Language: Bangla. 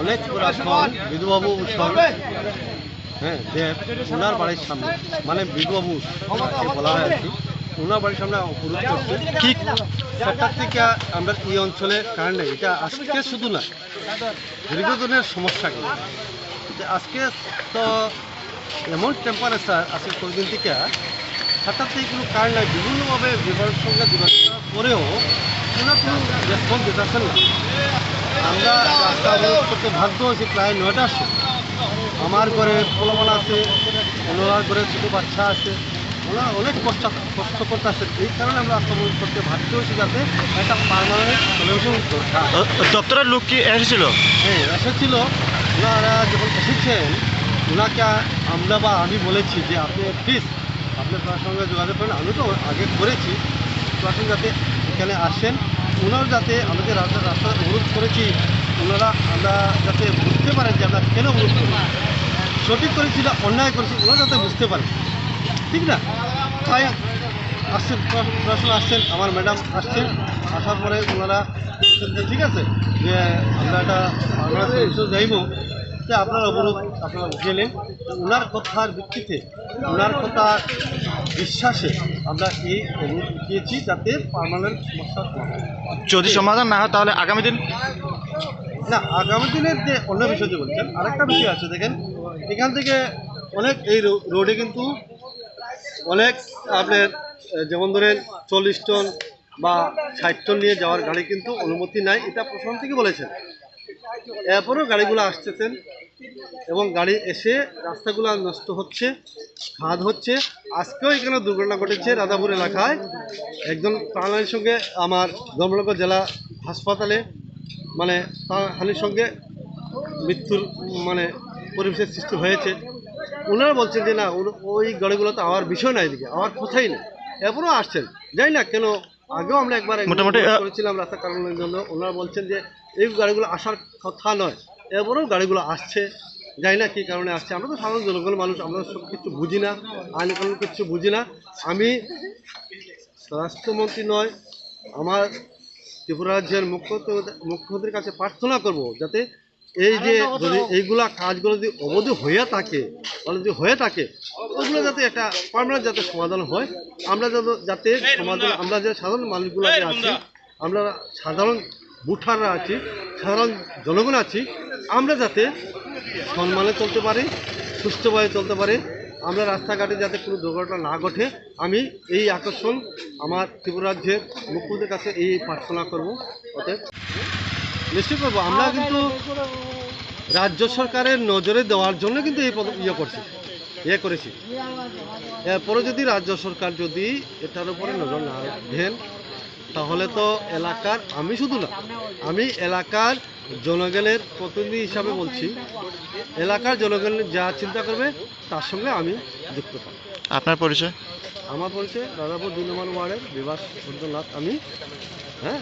অনেক পুরাতন বিধুবাবু হ্যাঁ দেব ওনার বাড়ির সামনে মানে বিধুবাবু বলা হয় আর কি বাড়ির সামনে অবরোধ করছে ঠিক সেটার থেকে আমরা এই অঞ্চলে কারণ নেই, এটা আজকে শুধু না, দীর্ঘদিনের সমস্যা কিন্তু আজকে তো এমন টেম্পারেচার আজকে কয়েকদিন থেকে হঠাৎ থেকে কোনো কারণ নাই, বিভিন্নভাবে বিভাগের সঙ্গে যোগাযোগ করার পরেও কোনো কোনো রেসপন্স দিতেছেন না। আমরা রাস্তা অবরোধ করতে বাধ্য হয়েছি প্রায় নয়টার সময়। আমার ঘরে পোলাপান আছে ওনার ঘরে ছোটো বাচ্চা আছে। ওনারা অনেক কষ্ট কষ্ট করতেছে। এই কারণে আমরা রাস্তা অবরোধ করতে বাধ্য হয়েছি যাতে একটা পারমানেন্ট সলিউশন দপ্তরের লোক কি এসেছিল? হ্যাঁ এসেছিল। ওনারা যখন এসেছেন ওনাকে আমরা বা আমি বলেছি যে আপনি প্লিজ আপনি তার সঙ্গে যোগাযোগ করেন। আমি তো আগে করেছি। প্রশাসন যাতে এখানে আসেন। ওনারা যাতে আমাদের রাস্তা রাস্তা অনুরোধ করেছি, ওনারা আমরা যাতে বুঝতে পারেন যে আমরা কেন অনুরোধ করি সঠিক করেছি না অন্যায় করেছি, ওনারা যাতে বুঝতে পারেন। ঠিক না? তাই আসছেন, প্রশাসন আসছেন, আমার ম্যাডাম আসছেন, আসার পরে ওনারা ঠিক আছে, যে আমরা একটা আমরা যাইব যে আপনার অবরোধ আপনারা উঠিয়ে ওনার কথার ভিত্তিতে ওনার কথা বিশ্বাসে আমরা এই অবরোধ উঠিয়েছি যাতে পার্মানেন্ট সমস্যা যদি সমাধান না হয় তাহলে আগামী দিন না আগামী দিনের যে অন্য বিষয় যে বলছেন আরেকটা বিষয় আছে দেখেন এখান থেকে অনেক এই রোডে কিন্তু অনেক আপনার যেমন ধরেন চল্লিশ টন বা ষাট টন নিয়ে যাওয়ার গাড়ি কিন্তু অনুমতি নাই এটা প্রশাসন থেকে বলেছেন। এরপরেও গাড়িগুলো আসতেছেন এবং গাড়ি এসে রাস্তাগুলো নষ্ট হচ্ছে খাদ হচ্ছে। আজকেও এখানে দুর্ঘটনা ঘটেছে রাধাপুর এলাকায়। একজন প্রাণের সঙ্গে আমার ধর্মনগর জেলা হাসপাতালে মানে তার হানির সঙ্গে মৃত্যুর মানে পরিবেশের সৃষ্টি হয়েছে। ওনারা বলছেন যে না ওই গাড়িগুলো তো আওয়ার বিষয় না এদিকে আওয়ার কোথায় নেই। এরপরেও আসছেন। জানি না কেন আগেও আমরা একবার করেছিলাম রাস্তা কারণের জন্য। ওনারা বলছেন যে এই গাড়িগুলো আসার কথা নয়। এরপরেও গাড়িগুলো আসছে। জানি না কী কারণে আসছে। আমরা তো সাধারণ জনগণ মানুষ আমরা সব কিছু বুঝি না আইন কানুন কিছু বুঝি না। আমি স্বরাষ্ট্রমন্ত্রী নয় আমার ত্রিপুরা রাজ্যের মুখ্যমন্ত্রী মুখ্যমন্ত্রীর কাছে প্রার্থনা করব যাতে এই যে যদি এইগুলা কাজগুলো যদি অবধি হয়ে থাকে মানে যদি হয়ে থাকে ওগুলো যাতে একটা পার্মানেন্ট যাতে সমাধান হয় আমরা যাতে যাতে সমাধান আমরা যে সাধারণ মানুষগুলো আছি আমরা সাধারণ বুঠাররা আছি সাধারণ জনগণ আছি আমরা যাতে সম্মানে চলতে পারি, সুস্থভাবে চলতে পারি, আমরা রাস্তাঘাটে যাতে কোনো দুর্ঘটনা না ঘটে, আমি এই আকর্ষণ আমার ত্রিপুরা রাজ্যের মুখ্যমন্ত্রীর কাছে এই প্রার্থনা করব। অতএব নিশ্চয় করব, আমরা কিন্তু রাজ্য সরকারের নজরে দেওয়ার জন্য কিন্তু এই ইয়ে করছি ইয়ে করেছি। এরপরে যদি রাজ্য সরকার যদি এটার উপরে নজর না দেন, তাহলে তো এলাকার, আমি শুধু না, আমি এলাকার জনগণের প্রতিনিধি হিসাবে বলছি এলাকার জনগণ যা চিন্তা করবে তার সঙ্গে আমি যুক্ত থাকব। আপনার পরিচয়? আমার পরিচয় দাদাপুর দুই নম্বর ওয়ার্ডের বিভাস চন্দ্রনাথ আমি হ্যাঁ?